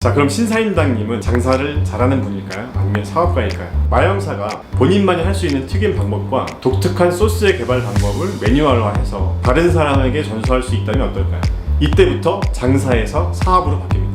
자 그럼 신사임당님은 장사를 잘하는 분일까요? 아니면 사업가일까요? 마영사가 본인만이 할 수 있는 튀김 방법과 독특한 소스의 개발 방법을 매뉴얼화해서 다른 사람에게 전수할 수 있다면 어떨까요? 이때부터 장사에서 사업으로 바뀝니다.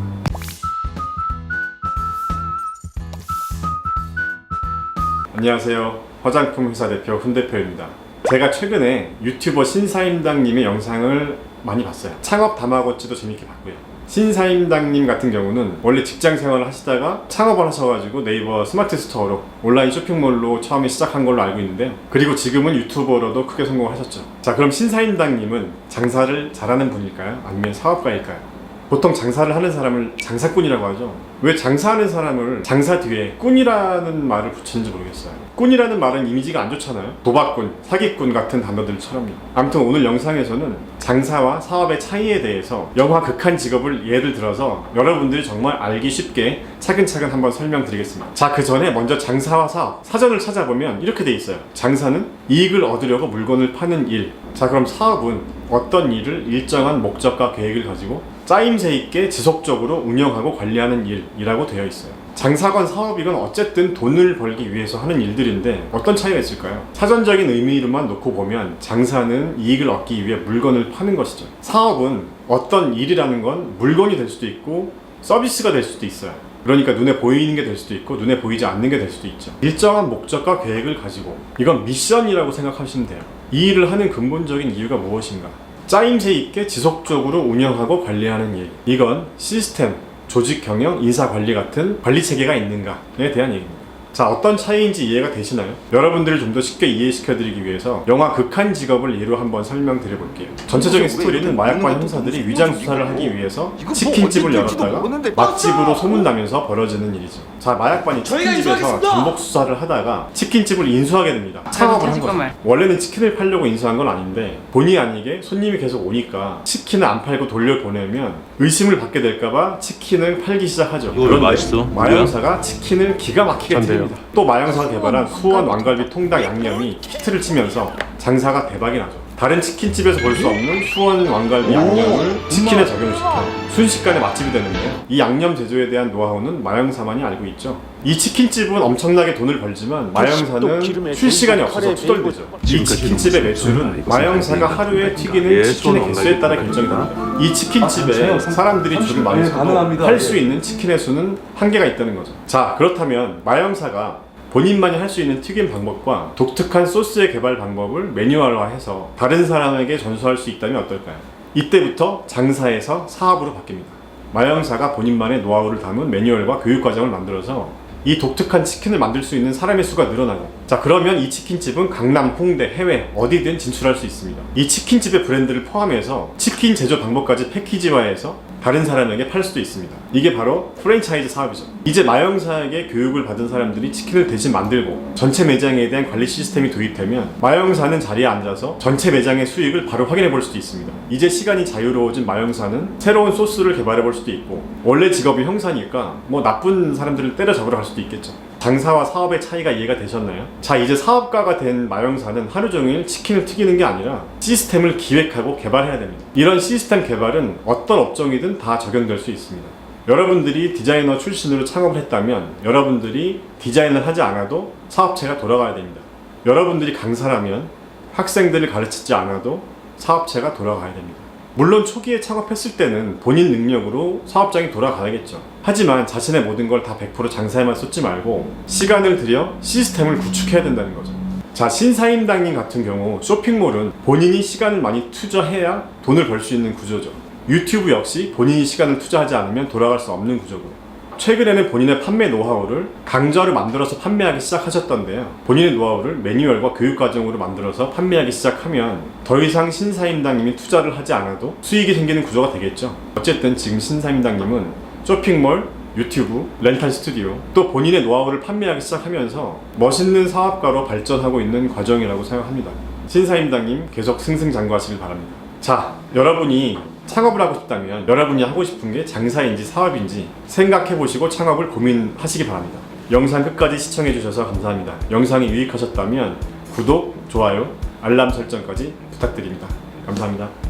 안녕하세요. 화장품 회사 대표 훈 대표입니다. 제가 최근에 유튜버 신사임당님의 영상을 많이 봤어요. 창업 다마고치도 재밌게 봤고요. 신사임당님 같은 경우는 원래 직장 생활을 하시다가 창업을 하셔가지고 네이버 스마트 스토어로 온라인 쇼핑몰로 처음에 시작한 걸로 알고 있는데요. 그리고 지금은 유튜버로도 크게 성공하셨죠. 자, 그럼 신사임당님은 장사를 잘하는 분일까요? 아니면 사업가일까요? 보통 장사를 하는 사람을 장사꾼이라고 하죠. 왜 장사하는 사람을 장사 뒤에 꾼이라는 말을 붙이는지 모르겠어요. 꾼이라는 말은 이미지가 안 좋잖아요. 도박꾼, 사기꾼 같은 단어들처럼요. 아무튼 오늘 영상에서는 장사와 사업의 차이에 대해서 영화 극한 직업을 예를 들어서 여러분들이 정말 알기 쉽게 차근차근 한번 설명드리겠습니다. 자, 그 전에 먼저 장사와 사업, 사전을 찾아보면 이렇게 돼 있어요. 장사는 이익을 얻으려고 물건을 파는 일. 자, 그럼 사업은 어떤 일을 일정한 목적과 계획을 가지고 짜임새 있게 지속적으로 운영하고 관리하는 일이라고 되어 있어요. 장사건 사업이건 어쨌든 돈을 벌기 위해서 하는 일들인데 어떤 차이가 있을까요? 사전적인 의미로만 놓고 보면 장사는 이익을 얻기 위해 물건을 파는 것이죠. 사업은 어떤 일이라는 건 물건이 될 수도 있고 서비스가 될 수도 있어요. 그러니까 눈에 보이는 게 될 수도 있고 눈에 보이지 않는 게 될 수도 있죠. 일정한 목적과 계획을 가지고 이건 미션이라고 생각하시면 돼요. 이 일을 하는 근본적인 이유가 무엇인가? 짜임새 있게 지속적으로 운영하고 관리하는 일. 이건 시스템, 조직 경영, 인사 관리 같은 관리 체계가 있는가에 대한 얘기입니다. 자, 어떤 차이인지 이해가 되시나요? 여러분들을 좀 더 쉽게 이해시켜드리기 위해서 영화 극한 직업을 예로 한번 설명드려 볼게요. 전체적인 스토리는 마약반 형사들이 위장 수사를 하기 위해서 치킨집을 열었다가 맛집으로 소문나면서 벌어지는 일이죠. 자, 마약반이 저희가 치킨집에서! 전복 수사를 하다가 치킨집을 인수하게 됩니다. 창업을 한 거죠. 원래는 치킨을 팔려고 인수한 건 아닌데 본의 아니게 손님이 계속 오니까 치킨을 안 팔고 돌려보내면 의심을 받게 될까봐 치킨을 팔기 시작하죠. 이거 맛있어? 마영사가 치킨을 기가 막히게 듭니다. 또 마영사가 개발한 수원 왕갈비 통닭 양념이 히트를 치면서 장사가 대박이 나죠. 다른 치킨집에서 볼 수 없는 수원 왕갈비 양념을 치킨에 적용을 시켜 순식간에 맛집이 되는데요. 이 양념 제조에 대한 노하우는 마영사만이 알고 있죠. 이 치킨집은 엄청나게 돈을 벌지만 마영사는 쉴 시간이 없어서 투덜대죠. 이 치킨집의 매출은 마영사가 하루에 튀기는 예, 치킨의 개수에 따라 결정이 됩니다. 이 치킨집에 아, 사람들이 줄을 많이 네, 서도 가능합니다. 할수 네. 있는 치킨의 수는 한계가 있다는 거죠. 자, 그렇다면 마영사가 본인만이 할 수 있는 튀김 방법과 독특한 소스의 개발 방법을 매뉴얼화해서 다른 사람에게 전수할 수 있다면 어떨까요? 이때부터 장사에서 사업으로 바뀝니다. 마영사가 본인만의 노하우를 담은 매뉴얼과 교육 과정을 만들어서 이 독특한 치킨을 만들 수 있는 사람의 수가 늘어나고 자 그러면 이 치킨집은 강남, 홍대, 해외 어디든 진출할 수 있습니다 이 치킨집의 브랜드를 포함해서 치킨 제조 방법까지 패키지화해서 다른 사람에게 팔 수도 있습니다. 이게 바로 프랜차이즈 사업이죠. 이제 마영사에게 교육을 받은 사람들이 치킨을 대신 만들고 전체 매장에 대한 관리 시스템이 도입되면 마영사는 자리에 앉아서 전체 매장의 수익을 바로 확인해 볼 수도 있습니다. 이제 시간이 자유로워진 마영사는 새로운 소스를 개발해 볼 수도 있고 원래 직업이 형사니까 뭐 나쁜 사람들을 때려 잡으러 갈 수도 있겠죠 장사와 사업의 차이가 이해가 되셨나요? 자 이제 사업가가 된 마영사는 하루 종일 치킨을 튀기는 게 아니라 시스템을 기획하고 개발해야 됩니다 이런 시스템 개발은 어떤 업종이든 다 적용될 수 있습니다 여러분들이 디자이너 출신으로 창업을 했다면 여러분들이 디자인을 하지 않아도 사업체가 돌아가야 됩니다 여러분들이 강사라면 학생들을 가르치지 않아도 사업체가 돌아가야 됩니다 물론 초기에 창업했을 때는 본인 능력으로 사업장이 돌아가야겠죠. 하지만 자신의 모든 걸 다 100% 장사에만 쏟지 말고 시간을 들여 시스템을 구축해야 된다는 거죠. 자, 신사임당님 같은 경우 쇼핑몰은 본인이 시간을 많이 투자해야 돈을 벌 수 있는 구조죠. 유튜브 역시 본인이 시간을 투자하지 않으면 돌아갈 수 없는 구조고요. 최근에는 본인의 판매 노하우를 강좌를 만들어서 판매하기 시작하셨던데요. 본인의 노하우를 매뉴얼과 교육 과정으로 만들어서 판매하기 시작하면 더 이상 신사임당님이 투자를 하지 않아도 수익이 생기는 구조가 되겠죠. 어쨌든 지금 신사임당님은 쇼핑몰, 유튜브, 렌탈 스튜디오, 또 본인의 노하우를 판매하기 시작하면서 멋있는 사업가로 발전하고 있는 과정이라고 생각합니다. 신사임당님 계속 승승장구하시길 바랍니다. 자, 여러분이 창업을 하고 싶다면 여러분이 하고 싶은 게 장사인지 사업인지 생각해 보시고 창업을 고민하시기 바랍니다. 영상 끝까지 시청해 주셔서 감사합니다. 영상이 유익하셨다면 구독, 좋아요, 알람 설정까지 부탁드립니다. 감사합니다.